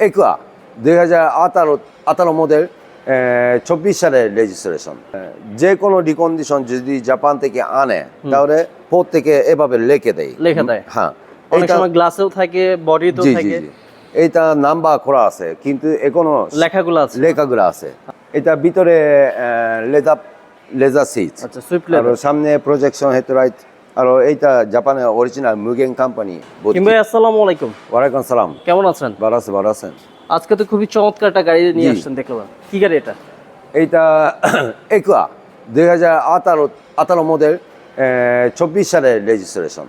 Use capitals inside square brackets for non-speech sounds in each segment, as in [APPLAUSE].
Aqua দুই হাজার আঠারো মডেল চব্বিশ সালের রেজিস্ট্রেশন যে কোনো ডিকন্ডিশন যদি জাপান থেকে আনে তাহলে পোর্ট থেকে এভাবে লেখে দেয়। লেখে দেয়। হ্যাঁ। অনেক সময় গ্লাসেও থাকে বডিতেও নাম্বার করা আছে কিন্তু এখনও লেখাগুলো আছে। লেখাগুলো আছে। এটা ভিতরে লেজার লেজার সিট আচ্ছা সুইফট সামনে প্রজেকশন হেডলাইট আর এইটা জাপানের অরিজিনাল মুগেন কোম্পানি কিংবা আসসালামু আলাইকুম। ওয়ালাইকুম সালাম কেমন আছেন? ভালো আছে ভালো আছেন। আজকে তো খুবই চমৎকার একটা গাড়ি নিয়ে আসছেন দেখলাম। কি গাড়ি এটা? এইটা [COUGHS] একুয়া দুই হাজার আঠারো আঠারো মডেল চব্বিশ সালের রেজিস্ট্রেশন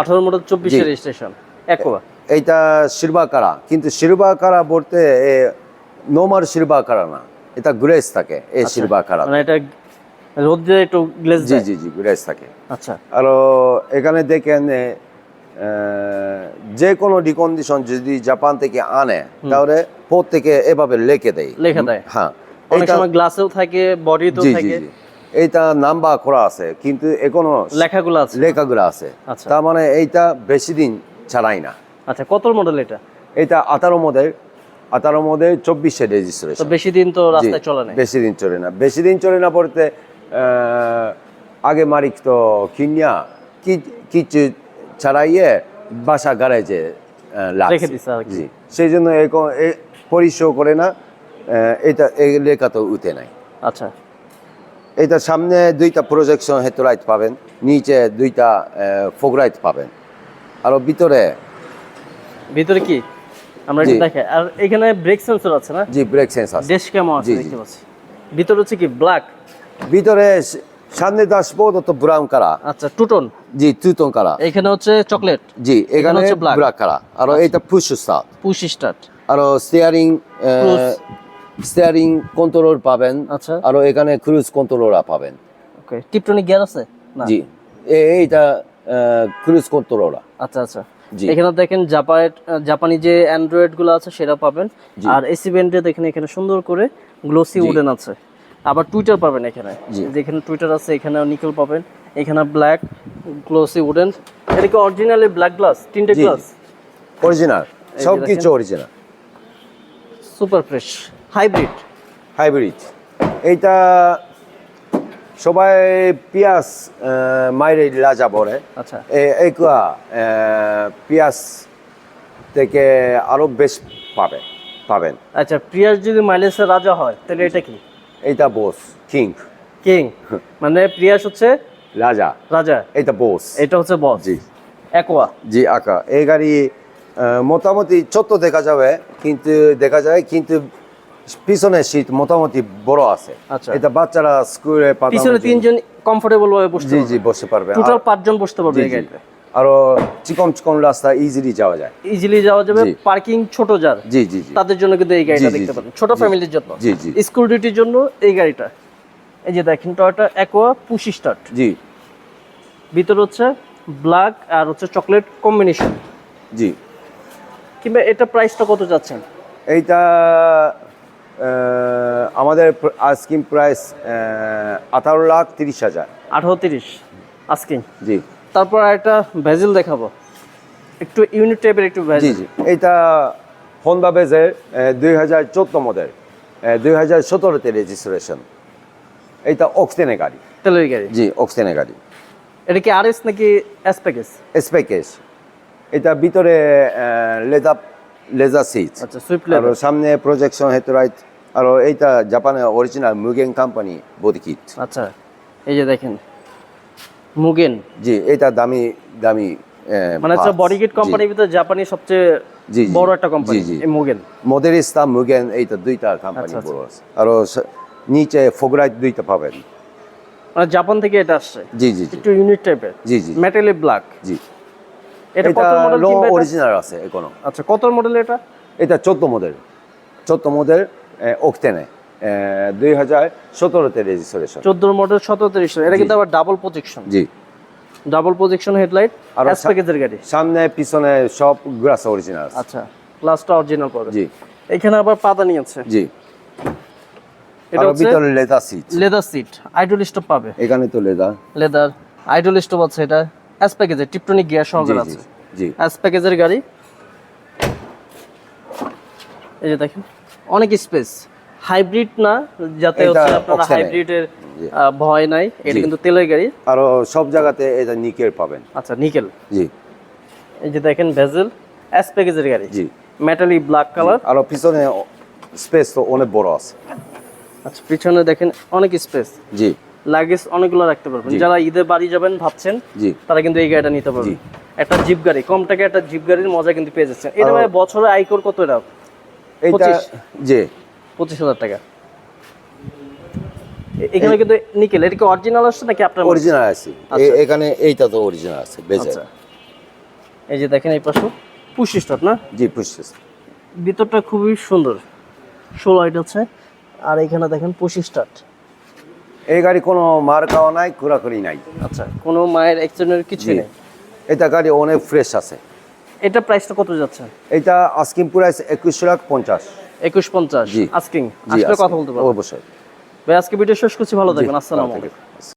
আঠারো মডেল চব্বিশে। রেজিস্ট্রেশন একোয়া এইটা সিলভার কারা কিন্তু সিলভার কারা বলতে নর্মাল সিলভার কারা না। এটা গ্রেস থাকে এই সিলভার কারা মানে এটা রোদ একটু গ্লেজ জি জি জি গ্রেস থাকে। আচ্ছা। আর এখানে দেখেন যে কোনো ডিকন্ডিশন যদি জাপান থেকে আনে তাহলে থেকে এভাবে লেখে দেয়। লেখা দেয়। হ্যাঁ। অনেক সময় গ্লাসেও থাকে বডিতেও থাকে। এইটা নাম্বার করা আছে কিন্তু এখনও লেখাগুলো আছে। লেখাগুলো আছে। আচ্ছা। তার মানে এইটা বেশি দিন চালাই না। আচ্ছা কত মডেল এটা? এটা আঠারো মডেল আঠারো মডেল চব্বিশে রেজিস্ট্রেশন বেশি দিন তো রাস্তায় চলে না বেশি দিন চলে না। বেশি দিন চলে না পড়তে আগে মালিক তো কিনিয়া কি কিছু ছাড়াইয়ে বাসা গ্যারেজে। জি। সেই জন্য এখন এ পরিশ্রম করে না এটা এই লেখা তো উঠে নাই। আচ্ছা। এটা সামনে দুইটা প্রজেকশন হেডলাইট পাবেন নিচে দুইটা ফোক লাইট পাবেন। আর ভিতরে। ভিতরে কি? আমরা একটু জি। দেখাই আর এখানে ব্রেক সেন্সর আছে না? জি ব্রেক সেন্স আছে। ড্যাশ আছে। দেখতে পাচ্ছি। ভিতরে হচ্ছে কি ব্ল্যাক ভিতরে সামনে ড্যাশবোর্ড তো ব্রাউন কারা? আচ্ছা টুটন জি তুতন কারা? এখানে হচ্ছে চকলেট জি এখানে হচ্ছে। ব্ল্যাক কারা? আর এটা পুশ স্টার্ট পুশ স্টার্ট আর স্টিয়ারিং স্টিয়ারিং কন্ট্রোলার পাবেন। আচ্ছা। আর এখানে ক্রুজ কন্ট্রোলার পাবেন। ওকে টিপটনিক গিয়ার আছে? না। জি। এইটা ক্রুজ কন্ট্রোলার আচ্ছা আচ্ছা। জি। এখানে দেখেন জাপান জাপানি যে অ্যান্ড্রয়েডগুলো আছে সেটা পাবেন। আর এসি ব্যান্ডে দেখেন এখানে সুন্দর করে গ্লোসি উডেন আছে। আবার টুইটার পাবেন এখানে। যেখানে টুইটার আছে এখানে নিকেল পাবেন। এখানে ব্ল্যাক গ্লোসি উডেন এটা কি অরিজিনালি ব্ল্যাক গ্লাস তিনটে গ্লাস অরিজিনাল সব কিছু original super fresh hybrid hybrid এইটা সবাই পিয়াস মাইরে রাজা বলে। আচ্ছা। এইকুয়া পিয়াস থেকে আরও বেশ পাবে পাবেন। আচ্ছা প্রিয়াস যদি মাইলেসের রাজা হয় তাহলে এটা কি? এইটা বোস কিং কিং মানে প্রিয়াস হচ্ছে রাজা। রাজা। এইটা বোস এটা হচ্ছে বস জি। একোয়া জি আকা এই গাড়ি মোটামুটি ছোট্ট দেখা যাবে কিন্তু দেখা যায় কিন্তু পিছনে সিট মোটামুটি বড় আছে। আচ্ছা। এটা বাচ্চারা স্কুলে পিছনে তিনজন কমফোর্টেবল ভাবে বসতে জি জি বসে পারবে। টোটাল পাঁচজন বসতে পারবে এই গাড়িতে। আরও চিকন চিকন রাস্তা ইজিলি যাওয়া যায়। ইজিলি যাওয়া যাবে পার্কিং ছোট যার। জি জি জি। তাদের জন্য কিন্তু এই গাড়িটা দেখতে জি। পারেন ছোট ফ্যামিলির জন্য। জি, জি। স্কুল ডিউটির জন্য এই গাড়িটা। এই যে দেখেন টয়টা অ্যাকোয়া পুশি স্টার্ট জি। ভিতরে হচ্ছে ব্ল্যাক আর হচ্ছে চকলেট কম্বিনেশন জি। কিংবা এটা প্রাইসটা কত যাচ্ছেন? এইটা আমাদের আস্কিম প্রাইস আঠারো লাখ তিরিশ হাজার। আঠারো তিরিশ। আজকে জি। তারপর একটা ভেজেল দেখাবো। একটু ইউনিট টাইপের একটু জি জি। এইটা হন্ডা বেজের দুই হাজার চোদ্দ মডেল দুই হাজার সতেরোতে রেজিস্ট্রেশন এইটা অক্সটেনে গাড়ি। তেলের গাড়ি। জি অক্সটেনে গাড়ি। এটা কি আর এস নাকি এস প্যাকেজ স্পেকেস এটা ভিতরে লেজার লেজার সিট আচ্ছা সুইফট আর সামনে প্রজেকশন হেডলাইট আর এইটা জাপানের original Mugen company body kit আচ্ছা এই যে দেখেন। মুগেন জি এটা দামি দামি মানে হচ্ছে parts। বডি কিট কোম্পানির ভিতরে জাপানি সবচেয়ে জি। বড় একটা কোম্পানি মুগেন মোদেরিস্তা মুগেন এইটা দুইটা কোম্পানি আচ্ছা, আচ্ছা। বড় আছে। আর নিচে ফোগরাইট দুইটা পাবেন। মানে জাপান থেকে এটা আসছে? জি জি জি। একটু ইউনিট টাইপের জি জি। মেটালি ব্ল্যাক জি। এটা কত মডেল লো অরিজিনাল আছে এখনও। আচ্ছা কত মডেল এটা? এটা চোদ্দ মডেল চোদ্দ মডেল অক্টেনে দুই হাজার সতেরোতে রেজিস্ট্রেশন 14 মডেল 17 এটা কিন্তু আবার ডাবল প্রজেকশন জি। ডাবল প্রজেকশন হেডলাইট আর এস প্যাকেজের গাড়ি। সামনে পিছনে সব গ্রাস অরিজিনাল আচ্ছা গ্লাসটা অরিজিনাল পাবে। জি। এখানে আবার পাতা নিয়েছে জি। এটা ভিতরে leather seat leather seat idle stop পাবে। এখানে তো লেদার লেদার আইডল স্টপ আছে এটা। এস প্যাকেজের টিপটনিক গিয়ার সহকারে আছে। জি এস প্যাকেজের গাড়ি। এই যে দেখেন অনেক স্পেস হাইব্রিড না যাতে হচ্ছে আপনারা হাইব্রিডের ভয় নাই এটা কিন্তু তেলের গাড়ি। আরও সব জায়গাতে এটা নিকেল পাবেন। আচ্ছা নিকেল। জি। এই যে দেখেন ভেজেল এস প্যাকেজের গাড়ি। জি। মেটালি ব্ল্যাক কালার আর পিছনে স্পেস তো অনেক বড় আছে। আচ্ছা পিছনে দেখেন অনেক স্পেস জি। লাগেজ অনেকগুলো রাখতে পারবেন। যারা ঈদে বাড়ি যাবেন ভাবছেন জি। তারা কিন্তু এই গাড়িটা নিতে পারবেন। একটা জিপ গাড়ি কম টাকা একটা জিপ গাড়ির মজা কিন্তু পেয়ে যাচ্ছেন। এটা বছরে আয়কর কত এটা? এইটা জি। পঁচিশ হাজার টাকা। এখানে কিন্তু নিকেল এটা কি অরিজিনাল আসছে নাকি আপনার অরিজিনাল আছে। আচ্ছা। এখানে এইটা তো অরিজিনাল আছে বেজে আচ্ছা। এই যে দেখেন এই পাশে পুশ স্টার্ট না? জি পুষছে ভিতরটা খুবই সুন্দর ষোলো লাইট আছে। আর এখানে দেখেন পুশ স্টার্ট। এই গাড়ি কোনো মার খাওয়া নাই ঘোরাঘুরি নাই। আচ্ছা কোনো মায়ের অ্যাক্সিডেন্টের কিছু নেই? এটা গাড়ি অনেক ফ্রেশ আছে। এটা প্রাইসটা কত যাচ্ছে? এটা আস্কিম প্রাইস একুশ লাখ পঞ্চাশ। একুশ পঞ্চাশ আজকে আস্কিং আসলে কথা বলতে পারব। অবশ্যই। ভাই আজকে ভিডিও শেষ করছি ভালো থাকবেন আসসালামু আলাইকুম